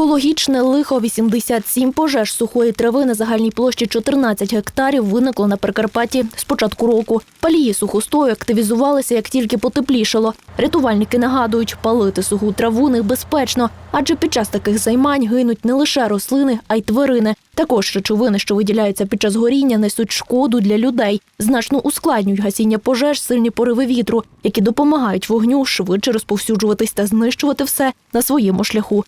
Екологічне лихо 87 пожеж сухої трави на загальній площі 14 гектарів виникло на Прикарпатті з початку року. Палії сухостою активізувалися, як тільки потеплішало. Рятувальники нагадують, палити суху траву небезпечно, адже під час таких займань гинуть не лише рослини, а й тварини. Також речовини, що виділяються під час горіння, несуть шкоду для людей. Значно ускладнюють гасіння пожеж сильні пориви вітру, які допомагають вогню швидше розповсюджуватись та знищувати все на своєму шляху.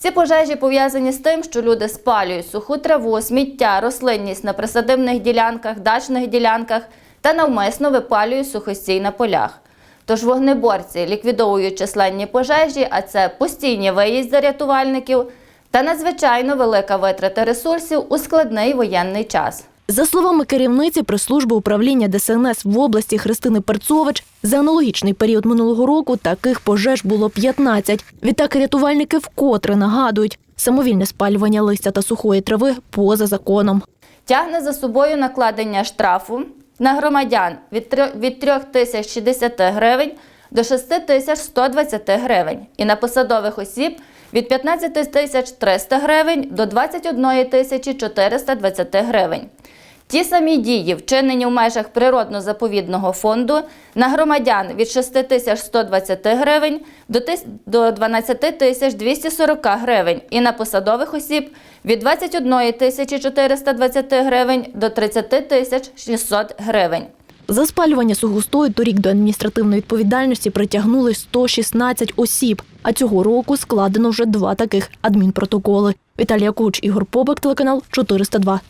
Ці пожежі пов'язані з тим, що люди спалюють суху траву, сміття, рослинність на присадибних ділянках, дачних ділянках та навмисно випалюють сухостій на полях. Тож вогнеборці ліквідовують численні пожежі, а це постійні виїзди рятувальників та надзвичайно велика витрата ресурсів у складний воєнний час. За словами керівниці прес-служби управління ДСНС в області Христини Перцович, за аналогічний період минулого року таких пожеж було 15. Відтак рятувальники вкотре нагадують, самовільне спалювання листя та сухої трави поза законом. Тягне за собою накладення штрафу на громадян від трьох- від 3 тисяч 60 гривень до 6 тисяч 120 гривень і на посадових осіб від 15 тисяч 300 гривень до 21 тисячі 420 гривень. Ті самі дії, вчинені в межах природно-заповідного фонду, на громадян від 6 тисяч 120 гривень до тис- до 12 тисяч 240 гривень і на посадових осіб від 21 тисячі 420 гривень до 30 тисяч 600 гривень. За спалювання сухостою торік до адміністративної відповідальності притягнули 116 осіб, а цього року складено вже два таких адмінпротоколи. Віталія Куч, Ігор Побак, телеканал 402.